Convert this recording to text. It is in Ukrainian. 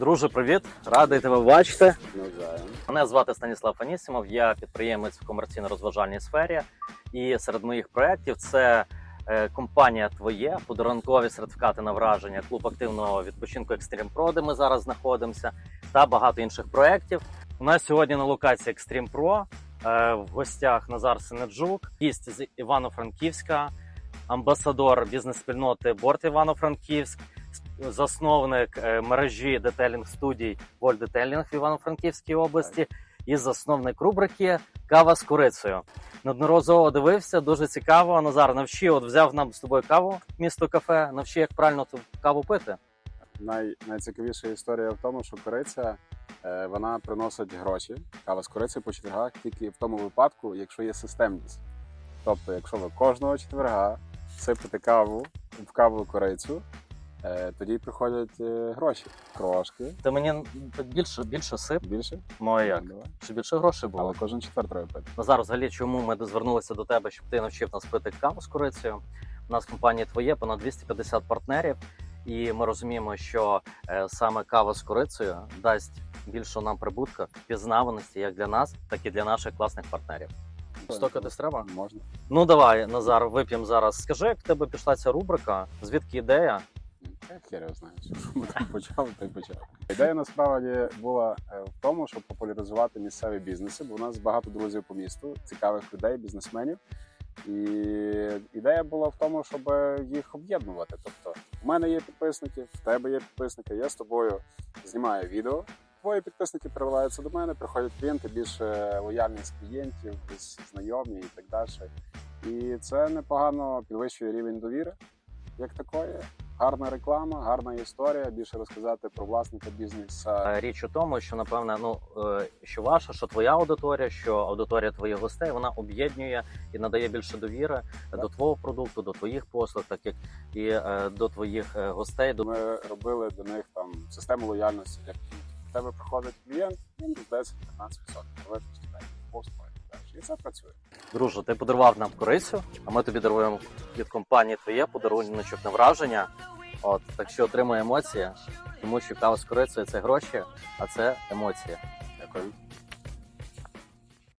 Друже, привіт! Радий тебе бачити. Мене звати Станіслав Анісімов, я підприємець в комерційно-розважальній сфері. І серед моїх проєктів це е, компанія Твоє, подарункові сертифікати на враження, клуб активного відпочинку Extreme Pro, де ми зараз знаходимося, та багато інших проєктів. У нас сьогодні на локації Extreme Pro е, в гостях Назар Синеджук, гість з Івано-Франківська, амбасадор бізнес-спільноти Борт Івано-Франківськ, засновник е, мережі детелінг студій Воль Детелінг в Івано-Франківській області і засновник рубрики Кава з курицею. Неодноразово дивився, дуже цікаво. Назар, навчи, от взяв нам з тобою каву, місто кафе, навчи, як правильно ту каву пити. Най, найцікавіша історія в тому, що кориця е, вона приносить гроші. Кава з кориці по четвергах тільки в тому випадку, якщо є системність. Тобто, якщо ви кожного четверга сипете каву в каву корицю, тоді приходять е, гроші. Трошки Ти мені більше, більше сип. більше. Ну а як? Давай. Щоб більше грошей було. Але кожен четвер треба пити. Назар, взагалі, чому ми звернулися до тебе, щоб ти навчив нас пити каву з корицею? У нас компанія твоє понад 250 партнерів, і ми розуміємо, що е, саме кава з корицею дасть більше нам прибутку, впізнаваності як для нас, так і для наших класних партнерів. Стокатись треба? Можна. Ну давай, Назар, вип'ємо зараз. Скажи, як в тебе пішла ця рубрика? Звідки ідея? Я хер його знаю, що ми так почали, так і почали. Ідея насправді була е, в тому, щоб популяризувати місцеві бізнеси, бо у нас багато друзів по місту, цікавих людей, бізнесменів. І ідея була в тому, щоб їх об'єднувати. Тобто, в мене є підписники, в тебе є підписники, я з тобою знімаю відео. Твої підписники приливаються до мене, приходять клієнти, більше лояльність клієнтів, знайомі і так далі. І це непогано підвищує рівень довіри як такої. Гарна реклама, гарна історія. Більше розказати про власника бізнесу. Е, Річ у тому, що напевне, ну е, що ваша, що твоя аудиторія, що аудиторія твоїх гостей вона об'єднує і надає більше довіри до твого продукту, до твоїх послуг, так як і е, до твоїх е, гостей. До Ми робили до них там систему лояльності. Як в тебе приходить клієнт, він 10-15% залежності послуги і. Це працює. друже, ти подарував нам корицю, а ми тобі даруємо від компанії твоє подаруночок на враження. От так що отримує емоції, тому що кава з корицею це гроші, а це емоції. Дякую.